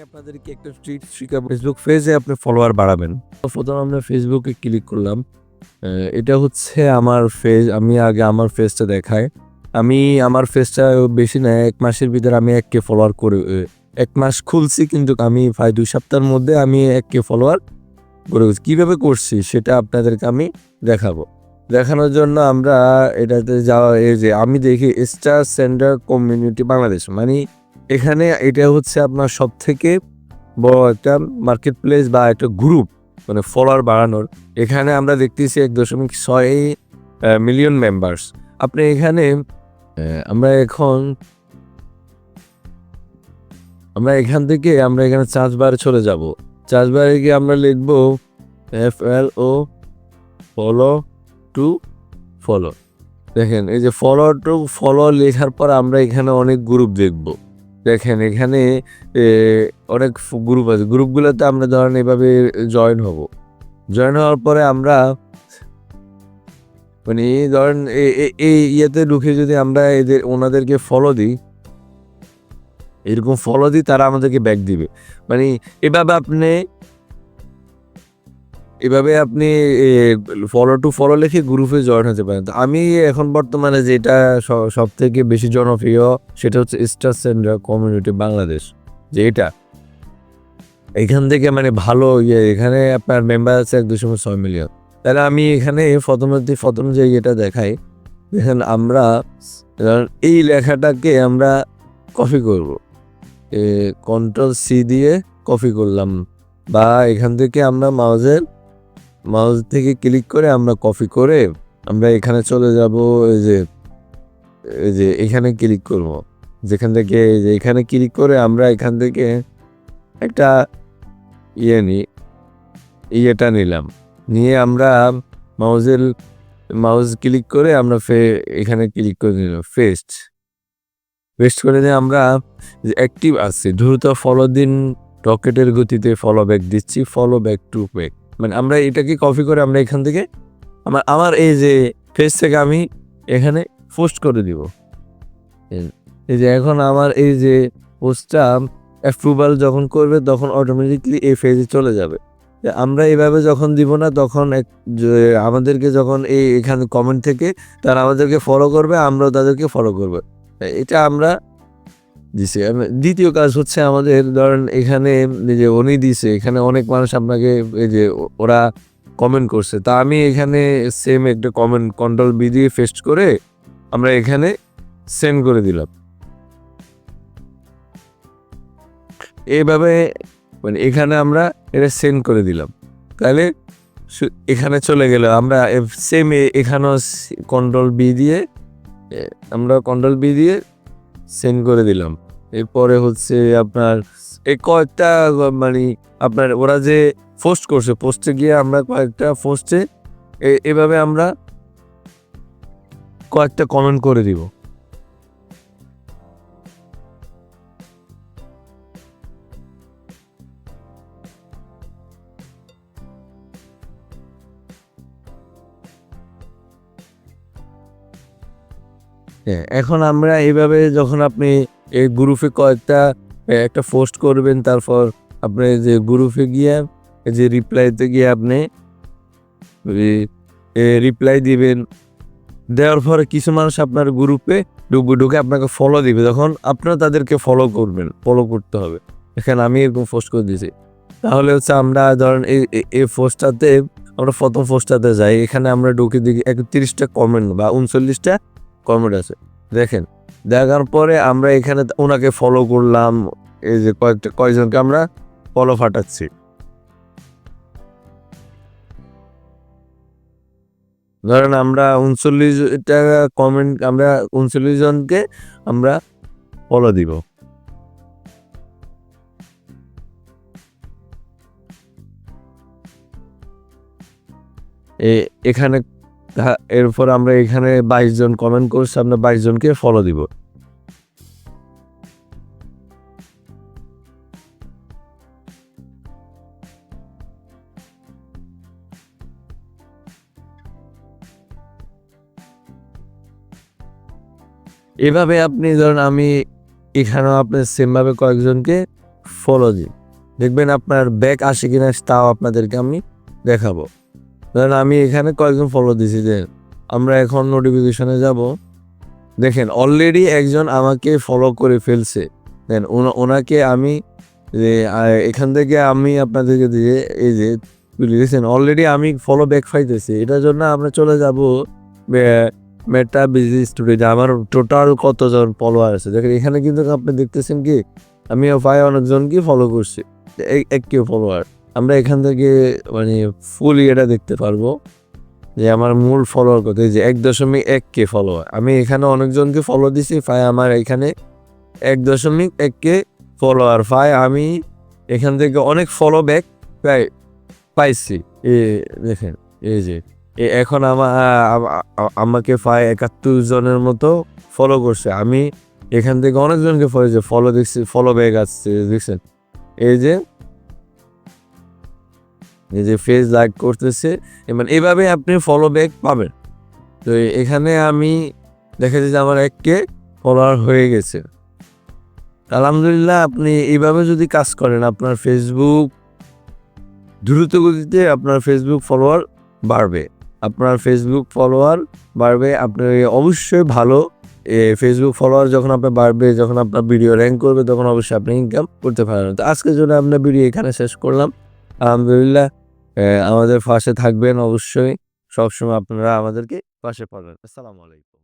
আমি আপনাদেরকে একটা ট্রিট শিখাবো। ফেসবুক পেজে আপনি ফলোয়ার বাড়াবেন। প্রথমে আমরা ফেসবুকে ক্লিক করলাম। এটা হচ্ছে আমার ফেজ আমি আগে আমার ফেজটা দেখাই। আমি আমার ফেজটা বেশি না, এক মাসের ভিতরে আমি এক কে ফলোয়ার করে এক মাস খুলছি কিন্তু আমি প্রায় দুই সপ্তাহের মধ্যে আমি এক কে ফলোয়ার করে। কীভাবে করছি সেটা আপনাদেরকে আমি দেখাবো। দেখানোর জন্য আমরা এটাতে যাওয়া, এই যে আমি দেখি স্টার সেন্টার কমিউনিটি বাংলাদেশ মানে এখানে এটা হচ্ছে আপনার সব থেকে বড় একটা মার্কেট প্লেস বা একটা গ্রুপ মানে ফলোয়ার বাড়ানোর। এখানে আমরা দেখতেছি এক দশমিক ছয় মিলিয়ন মেম্বার্স আপনি এখানে আমরা এখন, আমরা এখান থেকে আমরা এখানে চার্জবারে চলে যাব। চার্জবারে গিয়ে আমরা লিখব F L O follow to follow দেখেন, এই যে ফলো টু ফলো লেখার পর আমরা এখানে অনেক গ্রুপ দেখব। দেখেন, এখানে অনেক গ্রুপ আছে। গ্রুপগুলোতে আমরা ধরেন এভাবে জয়েন হব। জয়েন হওয়ার পরে আমরা মানে ধরেন এই ইয়েতে ঢুকে যদি আমরা এদের, ওনাদেরকে ফলো দিই, এরকম ফলো দিই তারা আমাদেরকে ব্যাক দিবে। মানে এভাবে আপনি এভাবে আপনি ফলো টু ফলো লিখে গ্রুপে জয়েন হতে পারেন। তো আমি এখন বর্তমানে যেটা সব থেকে বেশি জনপ্রিয়, সেটা হচ্ছে স্টার সেন্টার কমিউনিটি বাংলাদেশ যে এটা। এখান থেকে মানে ভালো ইয়ে এখানে আপনার মেম্বার আছে এক দুশো ছয় মিলিয়ন তাহলে আমি এখানে প্রথমে, প্রথম যে ইয়েটা দেখাই, দেখেন আমরা এই লেখাটাকে আমরা কপি করব। কন্ট্রোল সি দিয়ে কপি করলাম। বা এখান থেকে আমরা মাউজের মাউস থেকে ক্লিক করে আমরা কপি করে আমরা এখানে চলে যাব, এই যে এই যে এখানে ক্লিক করব। যেখান থেকে যে এখানে ক্লিক করে আমরা এখান থেকে একটা ইয়ে নিই ইয়েটা নিলাম। নিয়ে আমরা মাউজের মাউস ক্লিক করে আমরা ফে, এখানে ক্লিক করে নিলাম ফেস্ট ফেস্ট করে দিয়ে আমরা অ্যাক্টিভ আছে, দ্রুত ফলো দিন, রকেটের গতিতে ফলো ব্যাক দিচ্ছি ফলো ব্যাক টু ব্যাক মানে আমরা এটাকে কপি করে আমরা এখান থেকে আমার আমার এই যে ফেস থেকে আমি এখানে পোস্ট করে দিব। এই- যে এখন আমার এই যে পোস্টটা অ্যাপ্রুভাল যখন করবে তখন অটোমেটিকলি এই ফেজে চলে যাবে। আমরা এইভাবে যখন দিব না তখন এক আমাদেরকে যখন এই এখানে কমেন্ট থেকে তারা আমাদেরকে ফলো করবে, আমরাও তাদেরকে ফলো করব। এটা আমরা দিছে। দ্বিতীয় কাজ হচ্ছে আমাদের ধরেন এখানে যে উনি দিছে, এখানে অনেক মানুষ আপনাকে এই যে ওরা কমেন্ট করছে। তা আমি এখানে সেম একটা কমেন্ট কন্ট্রোল বি দিয়ে ফেস্ট করে আমরা এখানে সেন্ড করে দিলাম। এইভাবে মানে এখানে আমরা এটা সেন্ড করে দিলাম। তাহলে এখানে চলে গেল। আমরা সেম এখানেও কন্ট্রোল বি দিয়ে আমরা কন্ট্রোল বি দিয়ে সেন্ড করে দিলাম। এরপরে হচ্ছে আপনার এই কয়েকটা মানে আপনার ওরা যে পোস্ট করছে পোস্টে গিয়ে আমরা কয়েকটা পোস্টে এভাবে আমরা কয়েকটা কমেন্ট করে দিব। এখন আমরা এইভাবে যখন আপনি এই গ্রুপে কয়েকটা একটা পোস্ট করবেন, তারপর আপনি যে গ্রুপে গিয়ে, যে রিপ্লাইতে গিয়ে আপনি রিপ্লাই দিবেন, দেওয়ার পরে কিছু মানুষ আপনার গ্রুপে ঢুকবে, ঢুকে আপনাকে ফলো দিবে। তখন আপনারা তাদেরকে ফলো করবেন ফলো করতে হবে। এখানে আমি এরকম পোস্ট করে দিয়েছি। তাহলে হচ্ছে আমরা ধরেন এই এই- পোস্টটাতে আমরা প্রথম পোস্টটাতে যাই। এখানে আমরা ঢুকে দেখি একত্রিশটা কমেন্ট বা উনচল্লিশটা কমেন্ট আছে। দেখেন, দেখার পরে আমরা এখানে ওনাকে ফলো করলাম, এই যে কয়েকটা কয়েকজনকে আমরা ফলো ফাটাচ্ছি ধরেন আমরা উনচল্লিশটা কমেন্ট আমরা উনচল্লিশ জনকে আমরা ফলো দিব। এখানে এরপর আমরা এখানে বাইশ জন কমেন্ট করছি, আমরা বাইশ জনকে ফলো দিব। এভাবে আপনি ধরুন আমি এখানেও আপনি সেমভাবে কয়েকজনকে ফলো দিন দেখবেন আপনার ব্যাক আসে কিনা, তাও আপনাদেরকে আমি দেখাবো। ধরেন আমি এখানে কয়েকজন ফলো দিছি যে, আমরা এখন নোটিফিকেশনে যাব। দেখেন অলরেডি একজন আমাকে ফলো করে ফেলছে। দেন ওনাকে আমি যে এখান থেকে আমি আপনাদেরকে দিয়ে এই যে লিখেছেন অলরেডি আমি ফলো ব্যাক পাইতেছি। এটার জন্য আমরা চলে যাব মেটা বিজি স্টুডিও আমার টোটাল কতজন ফলোয়ার আছে? দেখেন, এখানে কিন্তু আপনি দেখতেছেন কি, আমি প্রায় অনেকজনকে ফলো করছি। এক কেউ ফলোয়ার আমরা এখান থেকে মানে ফুল এটা দেখতে পারব যে আমার মূল ফলোয়ার কত যে এক দশমিক এক কে ফলোয়ার আমি এখানে অনেকজনকে ফলো দিছি, ফাই আমার এখানে এক দশমিক এক কে ফলোয়ার ফাই আমি এখান থেকে অনেক ফলো ব্যাক পাই, পাইছি। এ, দেখেন, এই যে এখন আমার আমাকে প্রায় একাত্তর জনের মতো ফলো করছে। আমি এখান থেকে অনেকজনকে ফলো যে ফলো দেখছি ফলো ব্যাক আসছে, দেখছেন? এই যে যে ফেস লাইক করতেছে মানে এভাবে আপনি ফলো ব্যাক পাবেন। তো এখানে আমি দেখা যে আমার এককে ফলোয়ার হয়ে গেছে। আলহামদুলিল্লাহ আপনি এইভাবে যদি কাজ করেন, আপনার ফেসবুক দ্রুত গতিতে আপনার ফেসবুক ফলোয়ার বাড়বে। আপনার ফেসবুক ফলোয়ার বাড়বে আপনার অবশ্যই ভালো ফেসবুক ফলোয়ার যখন আপনার বাড়বে, যখন আপনার ভিডিও র্যাঙ্ক করবে, তখন অবশ্যই আপনি ইনকাম করতে পারবেন। তো আজকের জন্য আমরা ভিডিও এখানে শেষ করলাম। আলহামদুলিল্লাহ। আমাদের পাশে থাকবেন অবশ্যই। সবসময় আপনারা আমাদেরকে পাশে পাবেন। আসসালামু আলাইকুম।